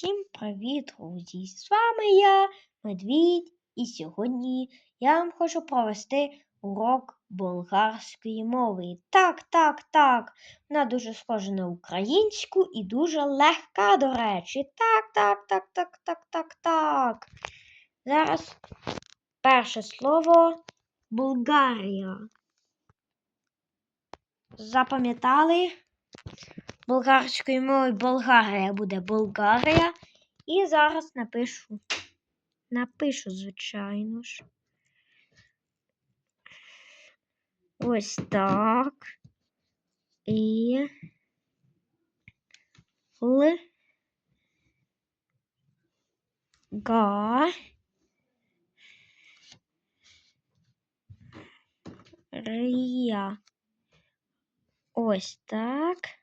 Всім привіт, друзі! З вами я, Медвідь, і сьогодні я вам хочу провести урок болгарської мови. Так, так, так. Вона дуже схожа на українську і дуже легка, до речі. Так, так, так, так, так, так, так. Зараз перше слово Болгарія. Запам'ятали? Болгарською мовою Болгарія буде Болгарія. І зараз напишу. Напишу, звичайно ж. Ось так. І Л. Га. Рія. Ось так.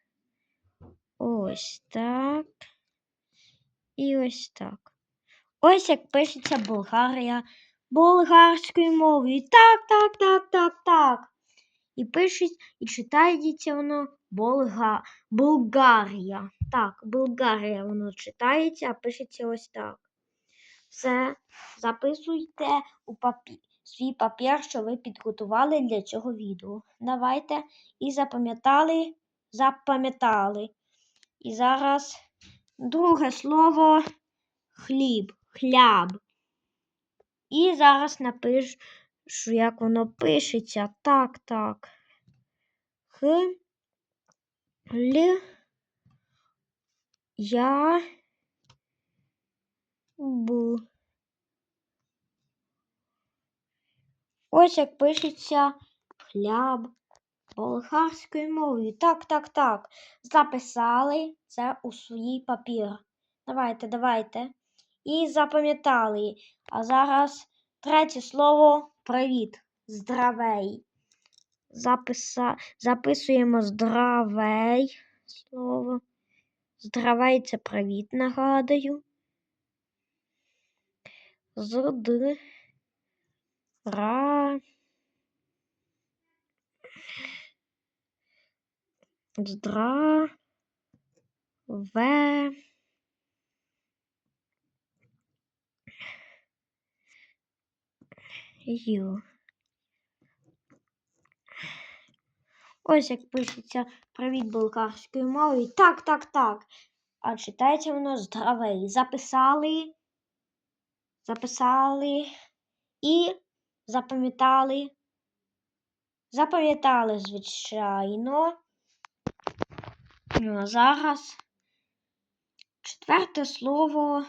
Ось так. І ось так. Ось як пишеться Болгарія болгарською мовою. Так, так, так, так, так. І пишуть, і читається воно Болга... Болгарія. Так, Болгарія воно читається, а пишеться ось так. Все, записуйте у папі... свій папір, що ви підготували для цього відео. Давайте і запам'ятали, запам'ятали. І зараз друге слово хліб, хляб. І зараз напишу, як воно пишеться. Так, так. Х. Л. Я. Б. Ось як пишеться хляб болгарською мовою. Так, так, так. Записали це у свій папір. Давайте, давайте. І запам'ятали. А зараз третє слово привіт. Здравей. Записа... Записуємо здравей. Слово. Здравей це привіт, нагадую. З Здра. Ве. Ю. Ось як пишеться привіт болгарською мовою. Так, так, так. А читається воно здравей. Записали. Записали і запам'ятали. Запам'ятали, звичайно. Ну, зараз четверте слово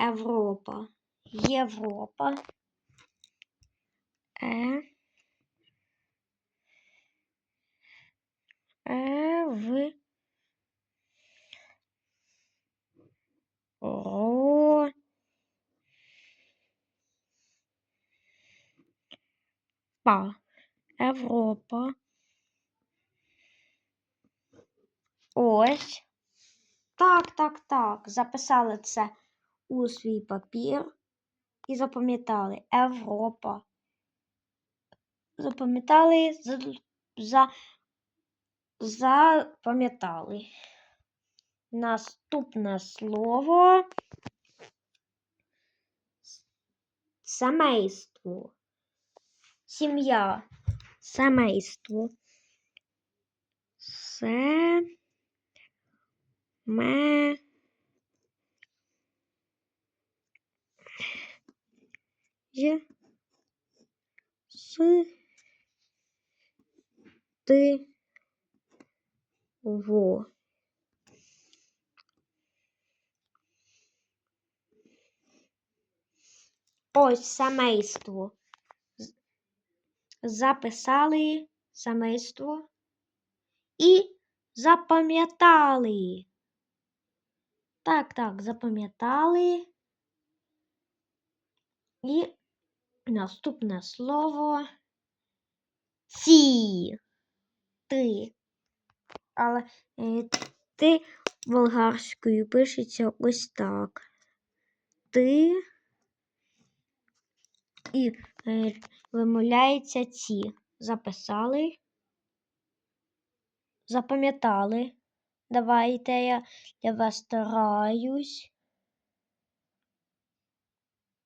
Європа. Європа. Е. Е в Ро. Па. Європа. Ось. Так, так, так. Записали це у свій папір і запам'ятали Європа. Запам'ятали за, за, запам'ятали. Наступне слово Семейство. Сім'я. Семейство. Се. Ме. Й. С. Ти. Во. Ось семейство. Записали семейство і запам'ятали. Так, так, запам'ятали. І наступне слово ці. Ти. Але е, ти болгарською пишеться ось так. Ти і е, вимовляється ці. Записали, запам'ятали. Давайте я для вас стараюсь.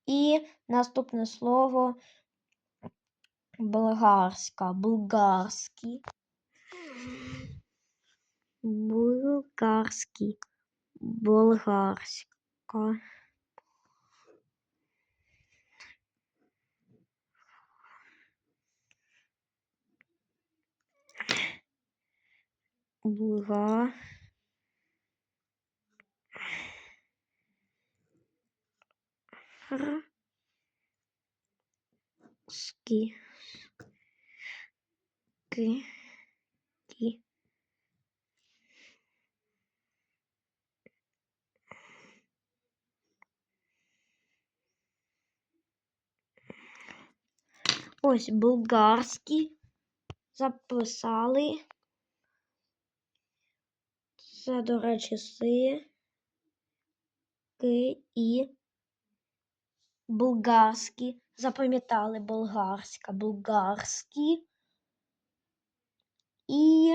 І наступне слово болгарська, булгарський. Булгарський, болгарська. Булга. Ски. Ки. Ки. Ось болгарський. Записали. Це, до речі, си. Ки і болгарський. Запам'ятали болгарська, болгарський. І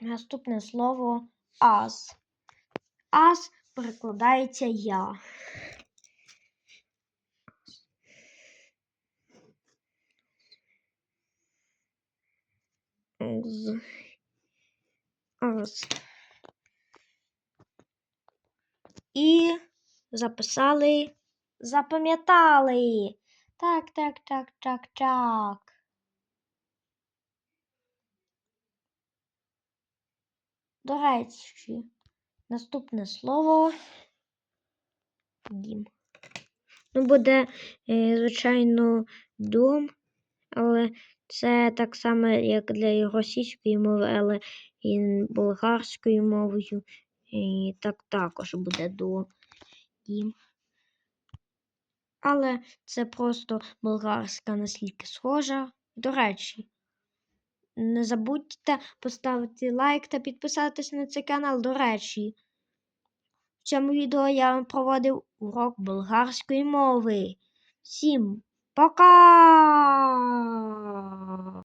наступне слово аз. Аз перекладається я. З. Аз. І записали, запам'ятали. Так, так, так, так, так. До речі, наступне слово дім. Ну, буде, е, звичайно, дом, але це так само, як для російської мови, але і болгарською мовою. І так також буде до дім. Але це просто болгарська наскільки схожа. До речі, не забудьте поставити лайк та підписатися на цей канал. До речі, в цьому відео я вам проводив урок болгарської мови. Всім пока!